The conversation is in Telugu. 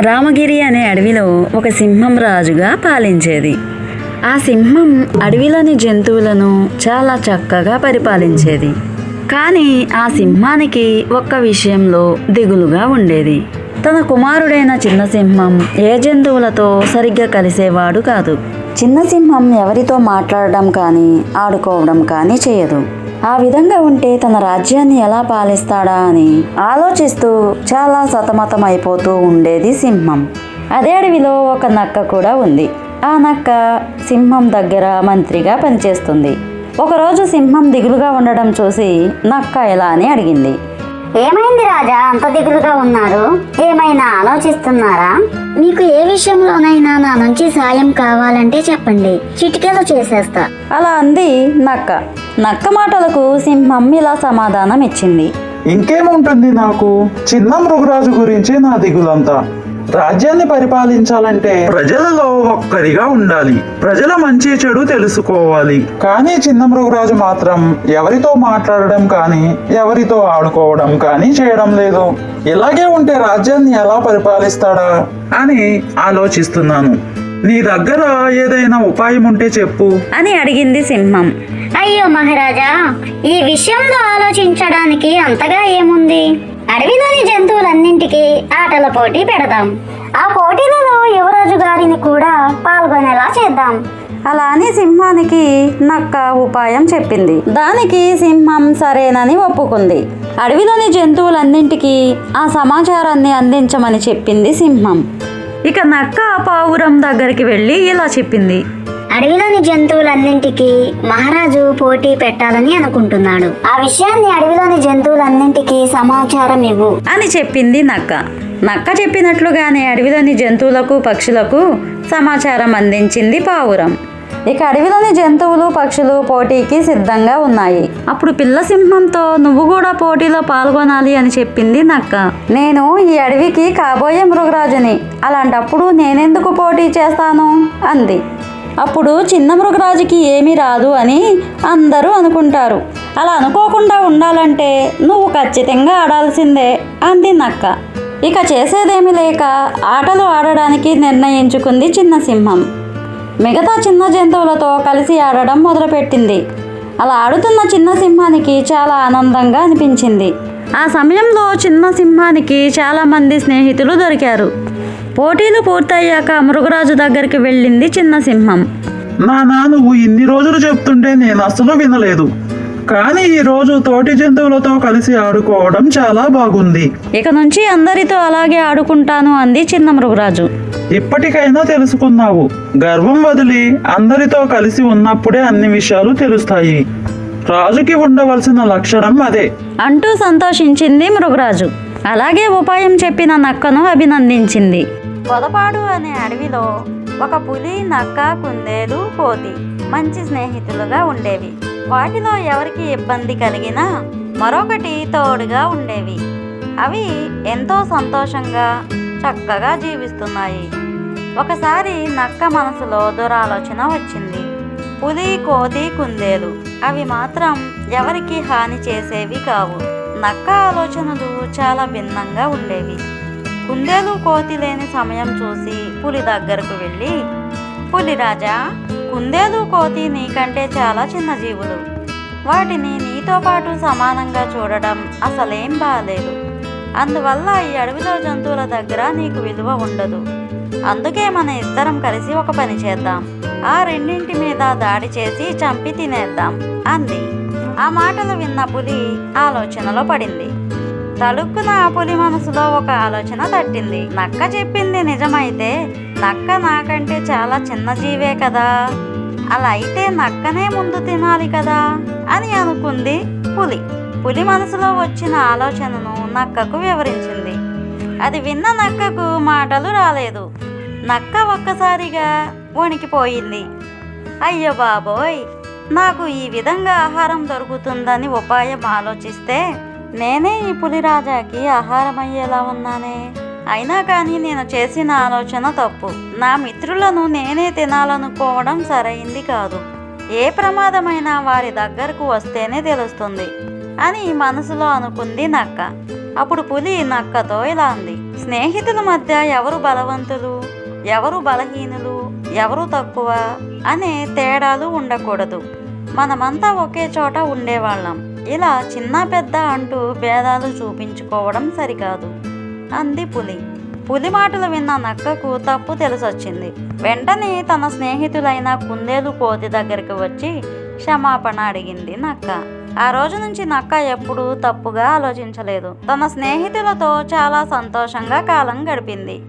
రామగిరి అనే అడవిలో ఒక సింహం రాజుగా పాలించేది. ఆ సింహం అడవిలోని జంతువులను చాలా చక్కగా పరిపాలించేది. కానీ ఆ సింహానికి ఒక్క విషయంలో దిగులుగా ఉండేది. తన కుమారుడైన చిన్న సింహం ఏ జంతువులతో సరిగ్గా కలిసేవాడు కాదు. చిన్న సింహం ఎవరితో మాట్లాడడం కానీ ఆడుకోవడం కానీ చేయదు. ఆ విధంగా ఉంటే తన రాజ్యాన్ని ఎలా పాలిస్తాడా అని ఆలోచిస్తూ చాలా సతమతం అయిపోతూ ఉండేది సింహం. అదే అడవిలో ఒక నక్క కూడా ఉంది. ఆ నక్క సింహం దగ్గర మంత్రిగా పనిచేస్తుంది. ఒకరోజు సింహం దిగులుగా ఉండడం చూసి నక్క ఎలా అని అడిగింది. ఏమైంది రాజా? అంత దిగులుగా ఉన్నారు. ఏమైనా ఆలోచిస్తున్నారా? మీకు ఏ విషయంలోనైనా నా నుంచి సాయం కావాలంటే చెప్పండి. చిటికెలో చేసేస్తా. అలా అంది నక్క. నక్క మాటలకు సింహం ఇలా సమాధానం ఇచ్చింది ఇంకేముంటుంది నాకు? చిన్న మృగరాజు గురించి నా దిగులంతా. రాజ్యాన్ని పరిపాలించాలంటే ప్రజలలో ఒక్కరిగా ఉండాలి. ప్రజల మంచి చెడు తెలుసుకోవాలి. కానీ చిన్న మృగరాజు మాత్రం ఎవరితో మాట్లాడడం కానీ ఎవరితో ఆడుకోవడం కానీ చేయడం లేదు. ఇలాగే ఉంటే రాజ్యాన్ని ఎలా పరిపాలిస్తాడా? అని ఆలోచిస్తున్నాను. నీ దగ్గర ఏదైనా ఉపాయం ఉంటే చెప్పు. అని అడిగింది సింహం. అయ్యో మహారాజా ఈ విషయంలో ఆలోచించడానికి అంతగా ఏముంది? అడవిలోని జంతువులన్నింటికి ఆటల పోటీ పెడదాం. ఆ పోటీలలో యువరాజు గారిని కూడా పాల్గొనేలా చేద్దాం. అలా అని సింహానికి నక్క ఉపాయం చెప్పింది. దానికి సింహం సరేనని ఒప్పుకుంది. అడవిలోని జంతువులన్నింటికీ ఆ సమాచారాన్ని అందించమని చెప్పింది సింహం. ఇక నక్క పావురం దగ్గరికి వెళ్ళి ఇలా చెప్పింది. అడవిలోని జంతువులన్నింటికి మహారాజు పోటీ పెట్టాలని అనుకుంటున్నాడు. ఆ విషయాన్ని అడవిలోని జంతువులన్నింటికి సమాచారం ఇవ్వు. అని చెప్పింది నక్క. నక్క చెప్పినట్లుగానే అడవిలోని జంతువులకు పక్షులకు సమాచారం అందించింది పావురం. ఇక అడవిలోని జంతువులు పక్షులు పోటీకి సిద్ధంగా ఉన్నాయి. అప్పుడు పిల్ల సింహంతో నువ్వు కూడా పోటీలో పాల్గొనాలి అని చెప్పింది నక్క. నేను ఈ అడవికి కాబోయే మృగరాజుని. అలాంటప్పుడు నేనెందుకు పోటీ చేస్తాను? అంది. అప్పుడు చిన్న మృగరాజుకి ఏమీ రాదు అని అందరూ అనుకుంటారు. అలా అనుకోకుండా ఉండాలంటే నువ్వు ఖచ్చితంగా ఆడాల్సిందే అంది నక్క. ఇక చేసేదేమీ లేక ఆటలు ఆడడానికి నిర్ణయించుకుంది చిన్న సింహం. మిగతా చిన్న జంతువులతో కలిసి ఆడడం మొదలుపెట్టింది. అలా ఆడుతున్న చిన్న సింహానికి చాలా ఆనందంగా అనిపించింది. ఆ సమయంలో చిన్న సింహానికి చాలామంది స్నేహితులు దొరికారు. పోటీలు పూర్తయ్యాక మృగరాజు దగ్గరికి వెళ్ళింది చిన్న సింహం. నానా నువ్వు ఇన్ని రోజులు చెప్తుంటే నేను అసలు వినలేదు. కానీ ఈ రోజు తోటి జంతువులతో కలిసి ఆడుకోవడం చాలా బాగుంది. ఇక నుంచి అందరితో అలాగే ఆడుకుంటాను అంది చిన్న మృగరాజు. ఇప్పటికైనా తెలుసుకున్నావు. గర్వం వదిలి అందరితో కలిసి ఉన్నప్పుడే అన్ని విషయాలు తెలుస్తాయి. రాజుకి ఉండవలసిన లక్షణం అదే. అంటూ సంతోషించింది మృగరాజు. అలాగే ఉపాయం చెప్పిన నక్కను అభినందించింది. పొదపాడు అనే అడవిలో ఒక పులి నక్క కుందేలు కోతి మంచి స్నేహితులుగా ఉండేవి. వాటిలో ఎవరికి ఇబ్బంది కలిగినా మరొకటి తోడుగా ఉండేవి. అవి ఎంతో సంతోషంగా చక్కగా జీవిస్తున్నాయి. ఒకసారి నక్క మనసులో దురాలోచన వచ్చింది. పులి కోతి కుందేలు అవి మాత్రం ఎవరికి హాని చేసేవి కావు. నక్క ఆలోచనలు చాలా భిన్నంగా ఉండేవి. కుందేలు కోతి లేని సమయం చూసి పులి దగ్గరకు వెళ్ళి పులి రాజా కుందేలు కోతి నీకంటే చాలా చిన్న జీవులు. వాటిని నీతో పాటు సమానంగా చూడడం అసలేం బాగాలేదు అందువల్ల ఈ అడవిలో జంతువుల దగ్గర నీకు విలువ ఉండదు. అందుకే మన ఇద్దరం కలిసి ఒక పని చేద్దాం. ఆ రెండింటి మీద దాడి చేసి చంపి తినేద్దాం అంది. ఆ మాటలు విన్న పులి ఆలోచనలో పడింది. తలుక్కున ఆ పులి మనసులో ఒక ఆలోచన తట్టింది. నక్క చెప్పింది నిజమైతే నక్క నాకంటే చాలా చిన్న జీవే కదా. అలా అయితే నక్కనే ముందు తినాలి కదా అని అనుకుంది పులి. పులి మనసులో వచ్చిన ఆలోచనను నక్కకు వివరించింది. అది విన్న నక్కకు మాటలు రాలేదు. నక్క ఒక్కసారిగా వణికిపోయింది. అయ్యో బాబోయ్ నాకు ఈ విధంగా ఆహారం దొరుకుతుందని ఉపాయం ఆలోచిస్తే నేనే ఈ పులిరాజాకి ఆహారం అయ్యేలా ఉన్నానే. అయినా కానీ నేను చేసిన ఆలోచన తప్పు. నా మిత్రులను నేనే తినాలనుకోవడం సరైంది కాదు. ఏ ప్రమాదమైనా వారి దగ్గరకు వస్తేనే తెలుస్తుంది అని మనసులో అనుకుంది నక్క. అప్పుడు పులి నక్కతో ఇలా అంది. స్నేహితుల మధ్య ఎవరు బలవంతులు? ఎవరు బలహీనులు? ఎవరు తక్కువ? అనే తేడాలు ఉండకూడదు. మనమంతా ఒకే చోట ఉండేవాళ్ళం. ఇలా చిన్న పెద్ద అంటూ భేదాలు చూపించుకోవడం సరికాదు. అంది పులి. పులి మాటలు విన్న నక్కకు తప్పు తెలిసొచ్చింది. వెంటనే తన స్నేహితులైన కుందేలు కోతి దగ్గరికి వచ్చి క్షమాపణ అడిగింది నక్క. ఆ రోజు నుంచి నక్క ఎప్పుడూ తప్పుగా ఆలోచించలేదు. తన స్నేహితులతో చాలా సంతోషంగా కాలం గడిపింది.